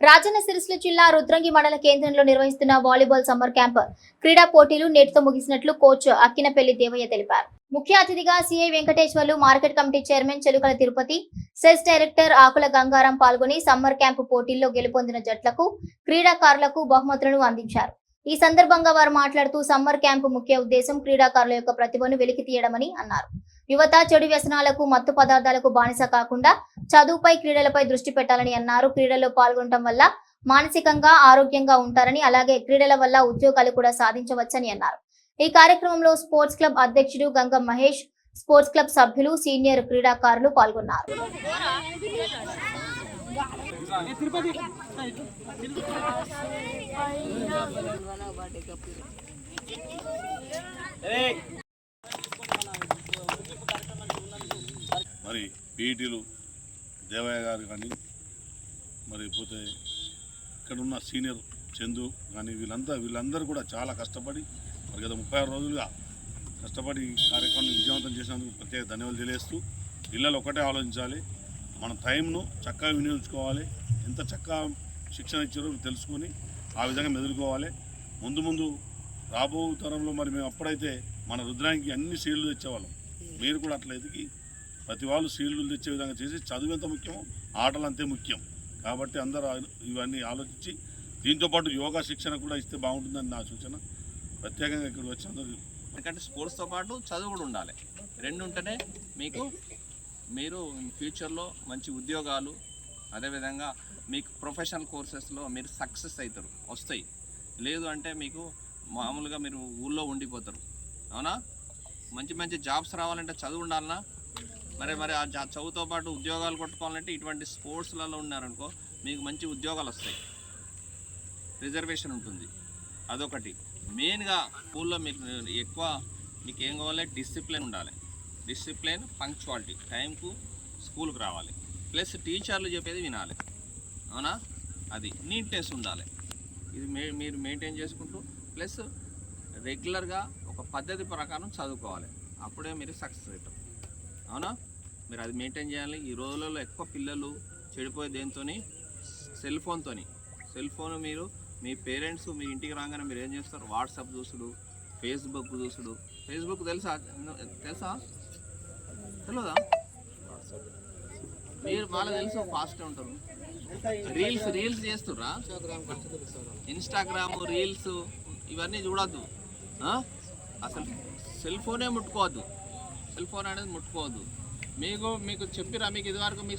రాజన్న సిరిసిల్ల జిల్లా రుద్రంగి మండల కేంద్రంలో నిర్వహిస్తున్న వాలీబాల్ సమ్మర్ క్యాంప్ క్రీడా పోటీలు నేటితో ముగిసినట్లు కోచ్ అక్కినపల్లి దేవయ్య తెలిపారు. ముఖ్య అతిథిగా CI Venkateswarlu market committee chairman Chelukala Tirupati cess director Akula Gangaram పాల్గొని సమ్మర్ క్యాంప్ పోటీల్లో గెలుపొందిన జట్లకు క్రీడాకారులకు బహుమతులను అందించారు. ఈ సందర్భంగా వారు మాట్లాడుతూ సమ్మర్ క్యాంపు ముఖ్య ఉద్దేశం క్రీడాకారుల యొక్క ప్రతిభను వెలికి తీయడమని అన్నారు. యువత చెడు వ్యసనాలకు మత్తు పదార్థాలకు బానిస కాకుండా చదువుపై క్రీడలపై దృష్టి పెట్టాలని అన్నారు. క్రీడల్లో పాల్గొనడం వల్ల మానసికంగా ఆరోగ్యంగా ఉంటారని అలాగే క్రీడల వల్ల ఉద్యోగాలు కూడా సాధించవచ్చని అన్నారు. ఈ కార్యక్రమంలో స్పోర్ట్స్ క్లబ్ అధ్యక్షుడు గంగం మహేష్ స్పోర్ట్స్ క్లబ్ సభ్యులు సీనియర్ క్రీడాకారులు పాల్గొన్నారు. మరి పీఈటీలు దేవయ్య గారు కానీ మరి పోతే ఇక్కడ ఉన్న సీనియర్ చందు కానీ వీళ్ళంతా వీళ్ళందరూ కూడా చాలా కష్టపడి మరి గత ముప్పై ఆరు రోజులుగా కష్టపడి కార్యక్రమాన్ని విజయవంతం చేసినందుకు ప్రత్యేక ధన్యవాదాలు తెలియజేస్తూ పిల్లలు ఒకటే ఆలోచించాలి. మన టైంను చక్కగా వినియోగించుకోవాలి. ఎంత చక్కగా శిక్షణ ఇచ్చారో తెలుసుకొని ఆ విధంగా మెదులుకోవాలి. ముందు ముందు రాబో తరంలో మరి మేము అప్పుడైతే మన రుద్రానికి అన్ని సీళ్ళు తెచ్చేవాళ్ళం. మీరు కూడా అట్లా ఎదిగి ప్రతి వాళ్ళు సీళ్ళు తెచ్చే విధంగా చేసి చదువు ఎంత ముఖ్యమో ఆటలు అంతే ముఖ్యం. కాబట్టి అందరూ ఇవన్నీ ఆలోచించి దీంతోపాటు యోగా శిక్షణ కూడా ఇస్తే బాగుంటుందని నా సూచన. ప్రత్యేకంగా ఇక్కడ వచ్చినందుకు ఎందుకంటే స్పోర్ట్స్తో పాటు చదువు కూడా ఉండాలి. రెండు ఉంటేనే మీకు మీరు ఫ్యూచర్లో మంచి ఉద్యోగాలు అదేవిధంగా మీకు ప్రొఫెషనల్ కోర్సెస్లో మీరు సక్సెస్ అవుతారు వస్తాయి. లేదు అంటే మీకు మామూలుగా మీరు ఊళ్ళో ఉండిపోతారు. అవునా? మంచి మంచి జాబ్స్ రావాలంటే చదువు ఉండాలనా? మరి మరి ఆ చదువుతో పాటు ఉద్యోగాలు కొట్టుకోవాలంటే ఇటువంటి స్పోర్ట్స్లలో ఉన్నారనుకో మీకు మంచి ఉద్యోగాలు వస్తాయి. రిజర్వేషన్ ఉంటుంది. అదొకటి. మెయిన్గా స్కూల్లో మీకు ఎక్కువ మీకు ఏం కావాలి? డిసిప్లిన్ ఉండాలి. Discipline punctuality. టైంకు స్కూల్కి రావాలి. ప్లస్ టీచర్లు చెప్పేది వినాలి. అవునా? అది. నీట్నెస్ ఉండాలి. ఇది మే మీరు మెయింటైన్ చేసుకుంటూ ప్లస్ రెగ్యులర్గా ఒక పద్ధతి ప్రకారం చదువుకోవాలి. అప్పుడే మీరు సక్సెస్ అవుతారు. అవునా? మీరు అది మెయింటైన్ చేయాలి. ఈ రోజులలో ఎక్కువ పిల్లలు చెడిపోయే దేంతో సెల్ ఫోన్తో సెల్ ఫోన్ మీరు మీ పేరెంట్స్ మీ ఇంటికి రాగానే మీరు ఏం చేస్తారు? వాట్సాప్ చూసుడు ఫేస్బుక్ చూసుడు. ఫేస్బుక్ తెలుసా? తెలుసా? తెలియదా మీరు వాళ్ళకి తెలుసు ఫాస్ట్ ఉంటారు. రీల్స్ రీల్స్ చేస్తుర్రా? ఇన్స్టాగ్రామ్ రీల్స్ ఇవన్నీ చూడొద్దు. అసలు సెల్ ఫోనే ముట్టుకోవద్దు. సెల్ ఫోన్ అనేది ముట్టుకోవద్దు. మీకు మీకు చెప్పిరా మీకు ఇదివరకు మీ